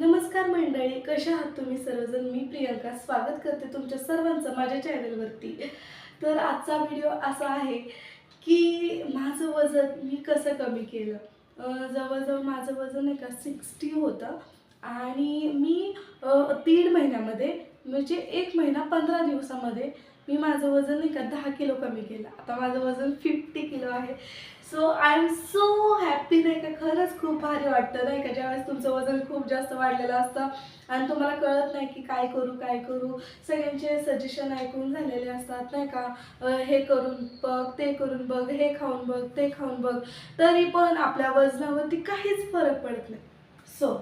नमस्कार मंडळी कशा आहात तुम्ही सर्वजण? मी प्रियंका. स्वागत करते तुमच्या सर्वांचं माझ्या चॅनलवरती. तर आजचा व्हिडिओ असा आहे की माझं वजन मी कसं कमी केलं? जवळजवळ माझं वजन आहे का सिक्स्टी होतं. आणि मी तीन दीड महिन्यामध्ये म्हणजे एक महिना पंधरा दिवसामध्ये मी माझं वजन नाही का दहा किलो कमी केलं. आता माझं वजन फिफ्टी किलो आहे. So I am so happy नाही का? खरंच खूप भारी वाटतं नाही का? ज्यावेळेस तुमचं वजन खूप जास्त वाढलेलं असतं आणि तुम्हाला कळत नाही की काय करू काय करू. सगळ्यांचे सजेशन ऐकून झालेले असतात नाही का? हे करून बघ ते करून बघ हे खाऊन बघ ते खाऊन बघ. तरी पण आपल्या वजनावरती काहीच फरक पडत नाही. सो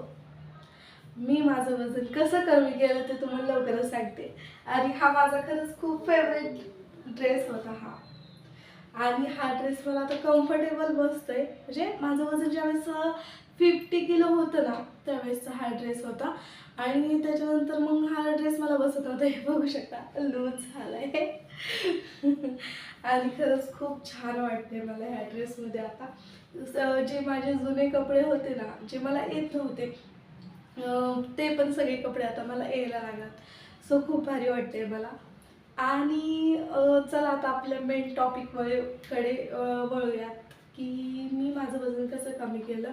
मी माझं वजन कसं कमी केलं ते तुम्हाला लवकरच सांगते. आणि हा माझा खरंच खूप फेवरेट ड्रेस होता हा. आणि हा ड्रेस मला आता कम्फर्टेबल बसतोय. म्हणजे माझं वजन ज्यावेळेस फिफ्टी किलो होतं ना त्यावेळेसचा हा ड्रेस होता. आणि त्याच्यानंतर मग हा ड्रेस मला बसत नव्हता हे बघू शकता लूज झालाय. आणि खरंच खूप छान वाटते मला ह्या ड्रेसमध्ये आता. स- जे माझे जुने कपडे होते ना जे मला येत नव्हते ते पण सगळे कपडे आता मला यायला लागतात सो खूप भारी वाटते मला. आणि चला आता आपल्या मेन टॉपिककडे वळूयात की मी माझं वजन कसं कमी केलं.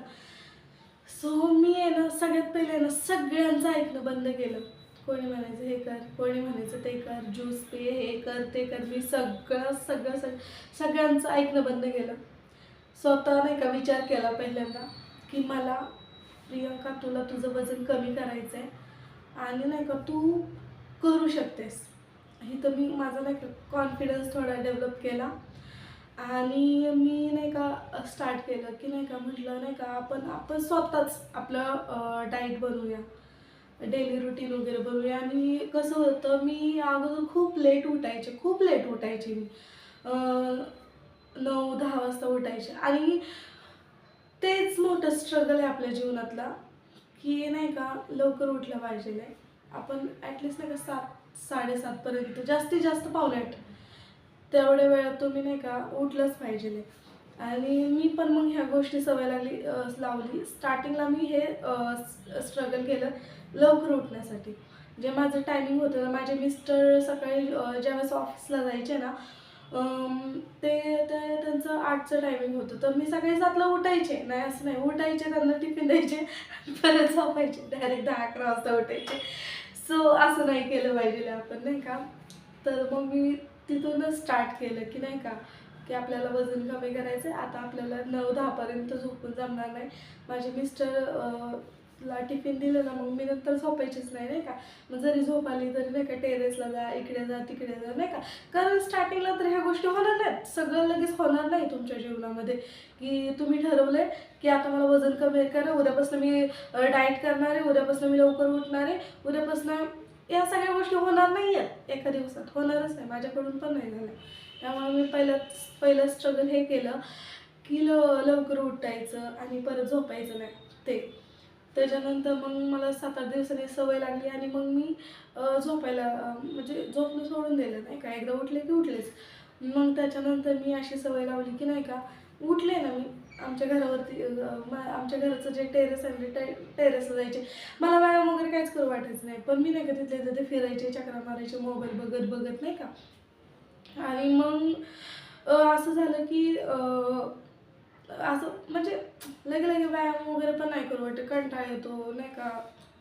सो मी आहे ना सगळ्यात पहिले ना सगळ्यांचं ऐकणं बंद केलं. कोणी म्हणायचं हे कर कोणी म्हणायचं ते कर ज्यूस पे हे कर ते कर. मी सगळं सगळं सग सगळ्यांचं ऐकणं बंद केलं. स्वतः नाही का विचार केला पहिल्यांदा की मला प्रियंका तुला तुझं वजन कमी करायचं आहे आणि नाही का तू करू शकतेस. हे तर मी माझा नाही का कॉन्फिडन्स थोडा डेव्हलप केला. आणि मी नाही का स्टार्ट केलं की नाही का म्हटलं नाही का आपण आपण स्वतःच आपलं डाईट बनवूया. डेली रुटीन वगैरे बनवूया. आणि कसं होतं मी अगोदर खूप लेट उठायचे खूप लेट उठायचे मी. नऊ दहा वाजता उठायचे. आणि तेच मोठं स्ट्रगल आहे आपल्या जीवनातला की नाही का लवकर उठलं पाहिजे. नाही आपण ॲटलिस्ट नाही का सात साडेसातपर्यंत जास्तीत जास्त पावलेट तेवढ्या वेळात तुम्ही नाही का उठलंच पाहिजे. नाही आणि मी पण मग ह्या गोष्टी सवय लागली लावली. स्टार्टिंगला मी हे स्ट्रगल केलं लवकर उठण्यासाठी. जे माझं टायमिंग होतं माझे मिस्टर सकाळी ज्यावेळेस ऑफिसला जायचे ना ते त्यांचं आठचं टायमिंग होतं. तर मी सकाळी सातला उठायचे. नाही असं नाही. उठायचे त्यांना टिफिन द्यायचे. परत झोपायचे. डायरेक्ट दहा अकरा वाजता उठायचे. सो असं नाही केलं पाहिजे आपण नाही का? तर मग मी तिथूनच स्टार्ट केलं की नाही का? की आपल्याला वजन कमी करायचं आहे आता आपल्याला नऊ दहापर्यंत झोपून जमणार नाही. माझे मिस्टर ला टिफिन दिलं ना मग मी नंतर झोपायचीच नाही नाही का? मग जरी झोप आली तरी नाही का टेरेसला जा इकडे जा तिकडे जा नाही का? कारण स्टार्टिंगला तर ह्या गोष्टी होणार नाहीत. सगळं लगेच होणार नाही तुमच्या जीवनामध्ये. की तुम्ही ठरवलंय की आता मला वजन कमी करा. उद्यापासून मी डाएट करणार आहे. उद्यापासून मी लवकर उठणार आहे. उद्यापासून या सगळ्या गोष्टी होणार नाही आहेत एका दिवसात होणारच नाही. माझ्याकडून पण नाही झालं. त्यामुळे मी पहिलं पहिलं स्ट्रगल हे केलं की ल लवकर उठायचं आणि परत झोपायचं नाही. ते. त्याच्यानंतर मग मला सात आठ दिवसांनी सवय लागली आणि मग मी झोपायला म्हणजे झोपणं सोडून दिलं नाही का? एकदा उठले की उठलेच. मग त्याच्यानंतर मी अशी सवय लावली की नाही का उठले ना मी आमच्या घरावरती मा- आमच्या घराचं जे टेरेस आहे ते टेरेसला जायचे. मला व्यायाम वगैरे काहीच करू वाटायचं नाही. पण मी नाही का तिथले तिथे फिरायचे चक्रा मारायचे मोबाईल बघत बघत नाही का? आणि मग असं झालं की असं म्हणजे लगे लगे व्यायाम वगैरे पण नाही करू वाटतं. कंटाळा येतो नाही का?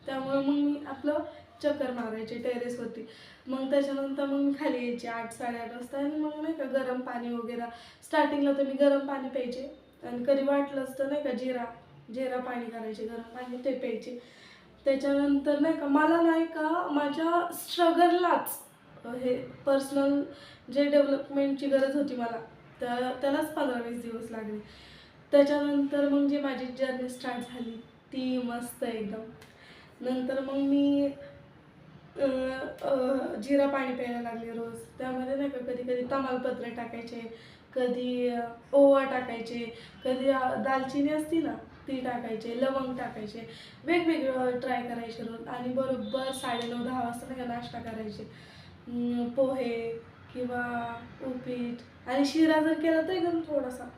त्यामुळं मग मी आपलं चक्कर मारायचे टेरेसवरती मग त्याच्यानंतर मग मी खाली यायचे आठ साडेआठ वाजता आणि मग नाही का गरम पाणी वगैरे. स्टार्टिंगला तर मी गरम पाणी प्यायचे. आणि कधी वाटलंच तर नाही का जिरा जिरा पाणी करायचे गरम पाणी ते प्यायचे. त्याच्यानंतर नाही का मला नाही का माझ्या स्ट्रगललाच हे पर्सनल जे डेव्हलपमेंटची गरज होती मला त्या त्यालाच पंधरा वीस दिवस लागले. त्याच्यानंतर मग जी माझी जर्नी स्टार्ट झाली ती मस्त एकदम. नंतर मग मी जिरा पाणी प्यायला लागले रोज. त्यामध्ये नाही का कधी कधी तमालपत्र टाकायचे कधी ओवा टाकायचे कधी दालचिनी असती ना ती टाकायचे लवंग टाकायचे. वेगवेगळं ट्राय करायचे रोज. आणि बरोबर साडेनऊ दहा वाजता नाही का नाश्ता करायचे. पोहे किंवा उपीट. आणि शिरा जर केला तर एकदम थोडासा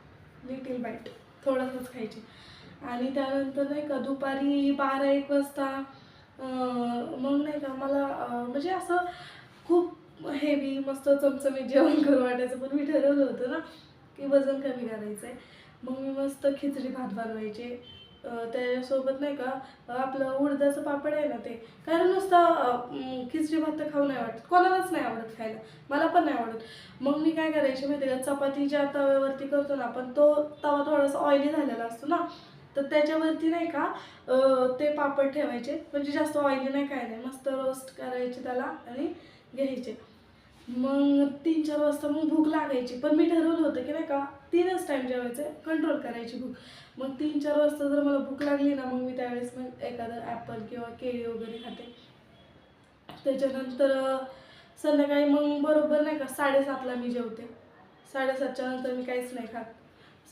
लिटिल बाईट थोडासाच खायचे. आणि त्यानंतर नाही का दुपारी बारा एक वाजता मग नाही का मला म्हणजे असं खूप हेवी मस्त चमचमीत जेवण करू वाटायचं. पण मी ठरवलं होतं ना की वजन कमी करायचं आहे मग मी मस्त खिचडी भात बनवायचे. त्याच्यासोबत नाही का आपलं उडदाचं पापड आहे ना ते. कारण नुसतं खिचडी भात तर खाऊ नाही वाटत. कोणालाच नाही आवडत खायला. मला पण नाही आवडत. मग काय करायची माहिती आहे का? चपाती ज्या तव्यावरती करतो ना आपण तो तवा थोडासा ऑइली झालेला असतो ना? तर त्याच्यावरती नाही का ते पापड ठेवायचे. म्हणजे जास्त ऑइली नाही काय नाही मस्त रोस्ट करायचे त्याला आणि घ्यायचे. मग तीन चार वाजता मग भूक लागायची. पण मी ठरवलं होतं की नाही का तीनच टाईम जेवायचं कंट्रोल करायची भूक. मग तीन चार वाजता जर मला भूक लागली ना मग मी त्यावेळेस मग एखादं ॲपल किंवा केळी वगैरे खाते. त्याच्यानंतर संध्याकाळी मग बरोबर नाही का साडेसातला मी जेवते. साडेसातच्या नंतर मी काहीच नाही खात.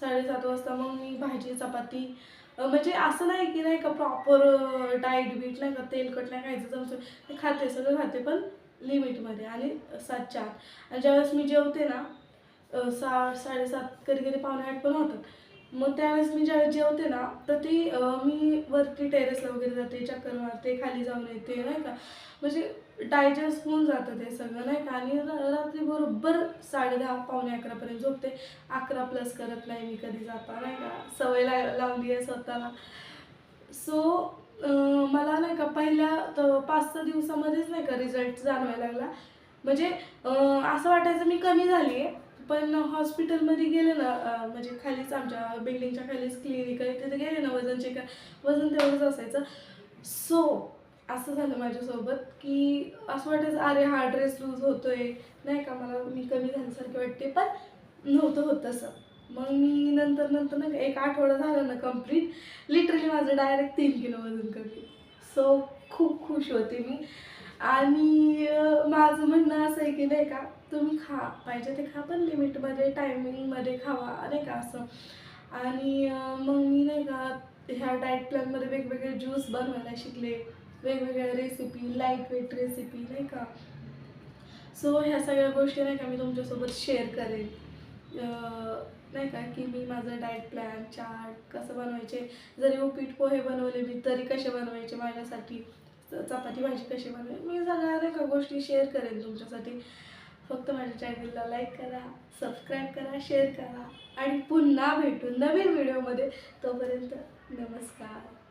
साडेसात वाजता मग मी भाजी चपाती म्हणजे असं नाही की नाही का प्रॉपर डाएट बीट नाही का तेलकट नाही खायचं जमचं ते खाते सगळं खाते पण लिमिटमध्ये आणि सातच्या आत. आणि ज्यावेळेस मी जेवते ना सा साडेसात कधी कधी पावणे आठ पण होतात. मग त्यावेळेस मी ज्यावेळेस जेवते ना तर ती मी वरती टेरेसला वगैरे जाते चक्कर मारते खाली जाऊन येते नाही का? म्हणजे डायजेस्ट होऊन जातं ते सगळं नाही का? आणि रात्री बरोबर साडे दहा पावणे अकरापर्यंत झोपते. अकरा प्लस करत नाही मी कधी जाता नाही का? सवय ला लावली आहे स्वतःला. सो मला नाही का पहिल्या तर पाच सहा दिवसामध्येच नाही का रिझल्ट जाणवायला लागला. म्हणजे असं वाटायचं मी कमी झाली आहे पण हॉस्पिटलमध्ये गेले ना म्हणजे खालीच आमच्या बिल्डिंगच्या खालीच क्लिनिक आहे तिथे गेले ना वजन चेक वजन तेवढंच असायचं. सो असं झालं माझ्यासोबत की असं वाटायचं अरे हा ड्रेस लूज होतोय नाही का मला मी कमी झाल्यासारखे वाटते पण नव्हतं होत तसं. मग मी नंतर नंतर ना एक आठवडा झाला ना कंप्लीट लिटरली माझं डायरेक्ट तीन किलो वजन कमी. सो खूप खुश होते मी. आणि माझं की नाही का तुम्ही खा पाहिजे ते खा पण लिमिटमध्ये टायमिंगमध्ये खावा नाही का असं. आणि मग मी नाही का ह्या डाएट प्लॅनमध्ये वेगवेगळे ज्यूस बनवायला शिकले. वेगवेगळ्या रेसिपी लाइट वेट रेसिपी नाही का. सो ह्या सगळ्या गोष्टी नाही का मी तुमच्यासोबत शेअर करेन. नाही का की मी माझं डाएट प्लॅन चार्ट कसं बनवायचे जरी उपीट पोहे बनवले मी तरी कसे बनवायचे माझ्यासाठी. चपाती भाजी कशी बनवेल? मी सगळ्या नाही का गोष्टी शेअर करेन तुमच्यासाठी. फक्त माझ्या चॅनलला लाईक करा सबस्क्राईब करा शेअर करा. आणि पुन्हा भेटू नवीन व्हिडिओमध्ये तोपर्यंत नमस्कार.